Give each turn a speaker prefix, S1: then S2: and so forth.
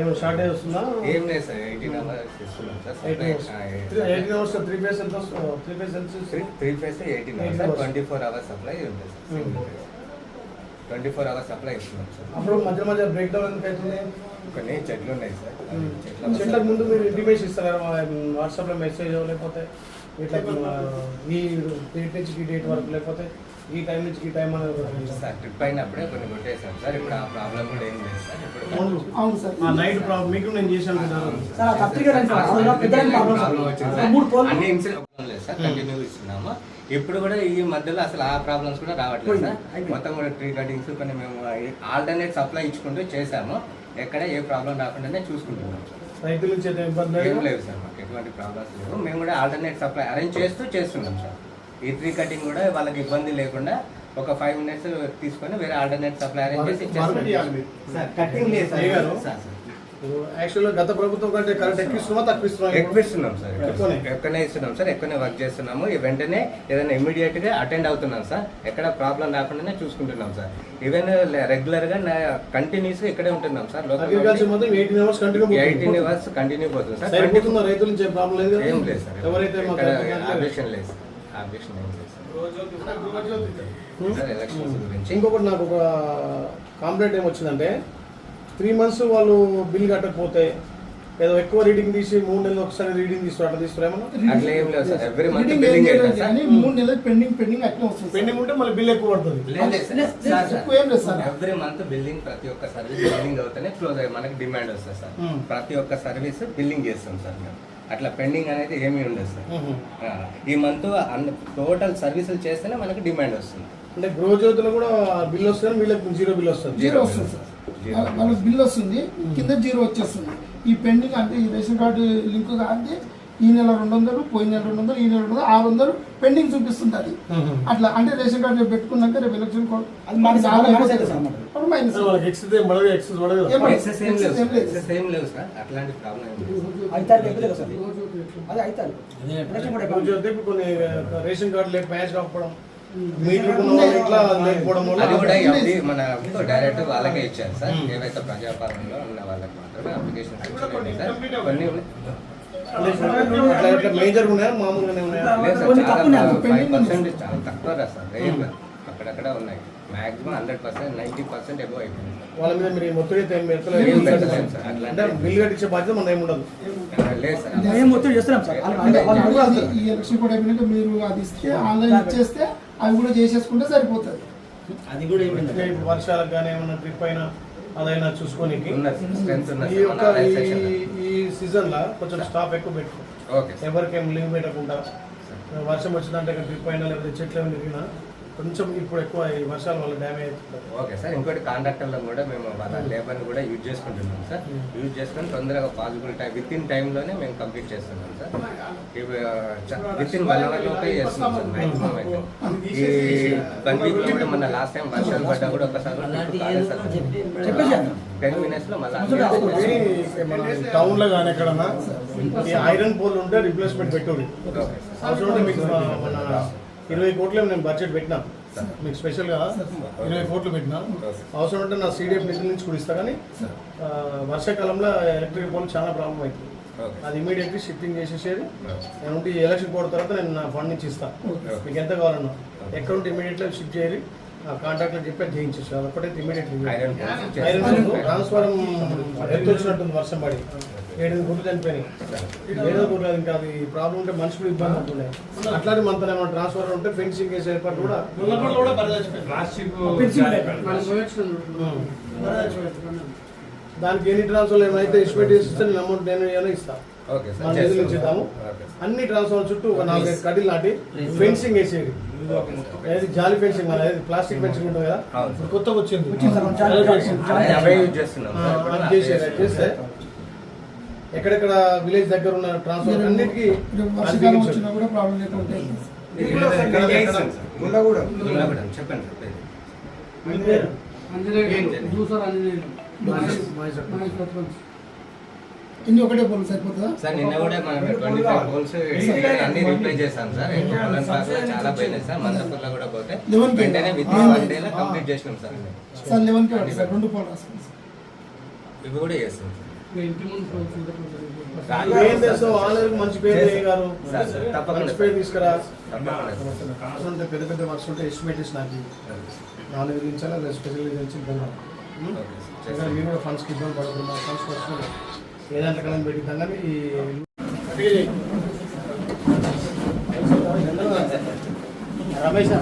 S1: ఏమి షార్టేజ్ వస్తుందా
S2: ఏం లేదు సార్ ఎయిటీన్ అవర్స్ ఇస్తున్నాం sir.
S1: Eighteen hours three phase ఎంత త్రీ ఫేస్ ఎంత
S2: three phase eighteen
S1: 18
S2: hours. Twenty four hours supply
S1: Hmm.
S2: Sir twenty four hours supply ఇస్తున్నాం sir.
S1: అప్పుడు మధ్య మధ్య బ్రేక్ డౌన్ ఎందుకు అవుతుంది?
S2: కొన్ని చెట్లు ఉన్నాయి సార్. చెట్ల
S1: చెట్లకు ముందు మీరు ఇంటిమేషన్ ఇస్తారు? వాట్సాప్లో మెసేజ్ లేకపోతే ఇట్లా ఈ డేట్ నుంచి ఈ డేట్ వరకు లేకపోతే ఈ టైం నుంచి ఈ టైం అనేది
S2: సార్ ట్రిప్ అయినప్పుడే కొన్ని కొట్టేసాం సార్. ఇప్పుడు ఆ ప్రాబ్లం కూడా ఏం లేదు సార్. ఇప్పుడు
S3: అవును. సార్.
S1: ఆ నైట్ ప్రాబ్లం మీకు నేను చేశాను
S3: సార్.
S2: అన్ని ఇన్సిడెంట్ లేదు కంటిన్యూ ఇస్తున్నాము. ఇప్పుడు కూడా ఈ మధ్యలో అసలు ఆ ప్రాబ్లమ్స్ కూడా రావట్లేదు. సార్. మొత్తం కూడా ట్రీ కటింగ్స్ కొన్ని మేము ఆల్టర్నేట్ సప్లై ఇచ్చుకుంటూ చేసాము ఎక్కడ ఏ ప్రాబ్లం రాకుండానే చూసుకుంటున్నాం. సార్
S1: రైతుల నుంచి
S2: ఏం
S1: లేదు?
S2: లేవు సార్ మాకు ఎటువంటి ప్రాబ్లమ్స్ లేవు. మేము కూడా ఆల్టర్నేట్ సప్లై అరేంజ్ చేస్తూ చేస్తున్నాం సార్. ఈ ట్రీ కటింగ్ కూడా వాళ్ళకి ఇబ్బంది లేకుండా ఒక ఫైవ్ మినిట్స్ తీసుకొని వేరే ఆల్టర్నేట్ సప్లై అరేంజ్ చేసి కటింగ్ లేదు సార్.
S1: యాక్చువల్గా గత ప్రభుత్వం కంటే కరెంట్ ఎక్కువ తక్కువ ఇస్తున్నా
S2: ఎక్కువ ఇస్తున్నాం సార్.
S1: ఎక్కువనే.
S2: ఇస్తున్నాం సార్. ఎక్కువనే వర్క్ చేస్తున్నాము. వెంటనే ఏదైనా ఇమీడియట్గా అటెండ్ అవుతున్నాం సార్. ఎక్కడ ప్రాబ్లం రాకుండానే చూసుకుంటున్నాం సార్. ఈవెన్ రెగ్యులర్గా కంటిన్యూస్ ఇక్కడే ఉంటున్నాం sir.
S1: Eighteen hours continue
S2: eighteen hours continue పోతుంది. సార్.
S1: రైతుల నుంచి ప్రాబ్లం లేదు?
S2: ఏం లేదు సార్.
S1: ఎవరైతే
S2: ఆబ్జెక్షన్ లేదు సార్. ఆబ్జెక్షన్ ఏం లేదు సార్. సార్ ఎలక్షన్స్ గురించి
S1: ఇంకొకటి నాకు ఒక కాంప్లైంట్ ఏమొచ్చిందంటే త్రీ మంత్స్ వాళ్ళు బిల్ కట్టకపోతే ఏదో ఎక్కువ రీడింగ్ తీసి మూడు నెలలు ఒకసారి రీడింగ్ తీస్తారు అట్లా
S3: కానీ మూడు నెలలు పెండింగ్ పెండింగ్ అట్లే వస్తుంది.
S1: పెండింగ్ ఉంటే మళ్ళీ బిల్ ఎక్కువ పడుతుంది.
S2: ఎవ్రీ మంత్ బిల్లింగ్ ప్రతి ఒక్క సర్వీస్ బిల్లింగ్ అవుతేనే క్లోజ్ అయ్యి మనకి డిమాండ్ వస్తుంది సార్.
S1: Hmm.
S2: ప్రతి ఒక్క సర్వీస్ బిల్లింగ్ చేస్తాం సార్ మేము. అట్లా పెండింగ్ అనేది ఏమీ ఉండదు సార్.
S1: మ్మ్.
S2: ఆ, ఈ మంత్ అన్ని టోటల్ సర్వీసులు చేస్తేనే మనకి డిమాండ్ వస్తుంది.
S1: అంటే గృహ జ్యోతిలో కూడా బిల్ వస్తుంది వీళ్ళకి జీరో బిల్ వస్తుంది.
S3: జీరో వస్తుంది సార్. వాళ్ళకి బిల్ వస్తుంది కింద జీరో వచ్చేస్తుంది. ఈ పెండింగ్ అంటే ఈ రేషన్ కార్డు లింక్ అంటే ఈ నెల రెండు వందలు పోయిన నెల రెండు వందలు ఈ నెల రెండు వందలు ఆరు వందలు పెండింగ్ చూపిస్తుంది అది అట్లా అంటే రేషన్ కార్డు రేపు పెట్టుకున్నాక రేపు ఎలక్షన్
S4: కదా.
S1: రేషన్ కార్డు లేక మ్యాచ్ కాకపోవడం
S2: అది కూడా మన డైరెక్ట్ వాళ్ళకే ఇచ్చారు సార్. ఏవైతే ప్రజాపాలనలో ఉన్న వాళ్ళకి మాత్రమే అప్లికేషన్ సార్. కొన్ని
S1: మేజర్ ఉన్నాయా. మామూలుగానే ఉన్నాయా.
S2: ఫైవ్
S3: పెండింగ్ ఉంది.
S2: పర్సెంట్ చాలా తక్కువ రా సార్. రేర్ అక్కడక్కడ ఉన్నాయి. Maximum hundred percent ninety percent above అయిపోయింది
S1: వాళ్ళ మీద మీరు
S2: సార్.
S1: అంటే బిల్ కట్టించే బాధ్యత మన ఏమి ఉండదు.
S2: లేదు సార్
S4: మేము ఒత్తిడి చేస్తున్నాం సార్.
S3: ఈ ఎలక్షన్ కోడ్ మీరు అది ఇస్తే ఆన్లైన్ ఇచ్చేస్తే అవి కూడా చేసేసుకుంటే సరిపోతుంది.
S4: అది కూడా
S1: ఇప్పుడు వర్షాలకు కానీ ఏమన్నా ట్రిప్ అయినా అదైనా చూసుకోనికి
S2: ఉన్న స్ట్రెంత్ ఉన్న
S1: ఈ యొక్క ఈ
S2: సెక్షన్
S1: ఈ సీజన్ లా కొంచెం స్టాప్ ఎక్కువ పెట్టుకో. ఎవరికేం లీవ్ పెట్టకుండా వర్షం వచ్చిందంటే ట్రిప్ అయినా లేకపోతే చెట్లు ఏమైనా తిరిగినా కొంచెం ఇప్పుడు ఎక్కువ ఈ వర్షాల వల్ల డ్యామేజ్
S2: ఓకే సార్ ఇంకోటి కాంట్రాక్టర్లో కూడా మేము వాళ్ళ లేబర్ని కూడా యూజ్ చేసుకుంటున్నాం సార్. యూజ్ చేసుకొని తొందరగా పాసిబుల్ టైం విత్ ఇన్ టైంలోనే మేము కంప్లీట్ చేస్తున్నాం sir. With in one hour లోపే చేస్తున్నాం సార్ మ్యాక్సిమం అయితే. ఈ వన్ వీక్లో కూడా మన లాస్ట్ టైం వర్షాలు పడ్డా కూడా ఒకసారి టెన్ మినిట్స్లో మళ్ళీ
S1: ఇది మన టౌన్లో కానీ ఎక్కడన్నా ఈ ఐరన్ పోల్ ఉంటే రిప్లేస్మెంట్ పెట్టుకోండి అవసరం ఉంటే మీకు మా- మన ఇరవై కోట్లు నేను బడ్జెట్ పెట్టినా. మీకు స్పెషల్గా ఇరవై కోట్లు పెట్టినా. అవసరం ఉంటే నా సీడీఎఫ్ నిధుల నుంచి కూడా ఇస్తా కానీ వర్షాకాలంలో ఎలక్ట్రిక్ పోల్ చాలా ప్రాబ్లం అవుతుంది. అది ఇమీడియట్లీ షిఫ్టింగ్ చేసేసేది. నేను ఉంటే ఈ ఎలక్షన్ కోడ్ తర్వాత నేను నా ఫండ్ నుంచి ఇస్తా. మీకు ఎంత కావాలన్నా. ఎక్కడ ఉంటే ఇమీడియట్లీ షిఫ్ట్ చేయాలి. ఆ కాంట్రాక్టర్ చెప్పి చేయించేసి అది ఇమీడియట్లీ ట్రాన్స్ఫారం ఎత్తు వచ్చినట్టుంది వర్షం పడి. ఏడు గుడ్లు చనిపోయినాయి. ఏదో అది ఇంకా అది ప్రాబ్లం ఉంటే మనుషులు ఇబ్బంది అవుతుండే అట్లాంటి మనతో ఏమైనా ట్రాన్స్ఫర్ ఉంటే ఫెన్సింగ్ వేసే ఏర్పాటు కూడా. దానికి ఎన్ని ట్రాన్స్ఫర్ ఏమైతే ఎస్టిమేట్ చేస్తే నేను అమౌంట్ నేను ఏమైనా ఇస్తా.
S2: ఓకే
S1: మన
S2: సార్
S1: నిధులు ఇచ్చేద్దాము.
S2: ఓకే
S1: అన్ని ట్రాన్స్ఫర్ చుట్టూ ఒక నాలుగైదు కడ్డీలు నాటి ఫెన్సింగ్ వేసేది. ఏది జాలి ఫెన్సింగ్ మన ఏది ప్లాస్టిక్ ఫెన్సింగ్ ఉంటుంది కదా. కొత్తగా వచ్చింది. చేసేది చేస్తే ఎక్కడెక్కడ విలేజ్ దగ్గర ఉన్న ట్రాన్స్ఫర్ అన్నిటికీ
S3: వర్షాకాలం. వచ్చినా కూడా ప్రాబ్లం లేకుండా.
S2: చెప్పండి
S3: ఇన్ని ఒకటే పోలు సరిపోతుందా?
S2: సార్ నిన్న కూడా మనం ట్వంటీ ఫైవ్ పోల్స్ అన్ని రిప్లై చేశాం సార్. చాలా పోయినాయి సార్. మందపూర్లో కూడా పోతే
S3: కి.
S2: వెంటనే విత్
S3: ఆ.
S2: వన్ డేలో కంప్లీట్ చేసినాం సార్.
S3: సార్ పడుతుంది సార్. రెండు పోలు రాసుకోండి సార్.
S2: ఇవి కూడా చేస్తాం సార్.
S1: మంచి పేరు మంచి పేరు. తీసుకురా. పెద్ద పెద్ద వర్క్స్ ఉంటే ఎస్టిమేట్ ఇచ్చి నాకు నాలుగు గురించాలా లేదా స్పెషల్ గురించి ఇబ్బంది
S2: ఓకే సార్.
S1: ఇక్కడ మీరు కూడా ఫండ్స్కి ఇబ్బంది పడుతున్నా ఫండ్స్ ఏదంటే పెట్టిద్దాం కానీ. రమేష్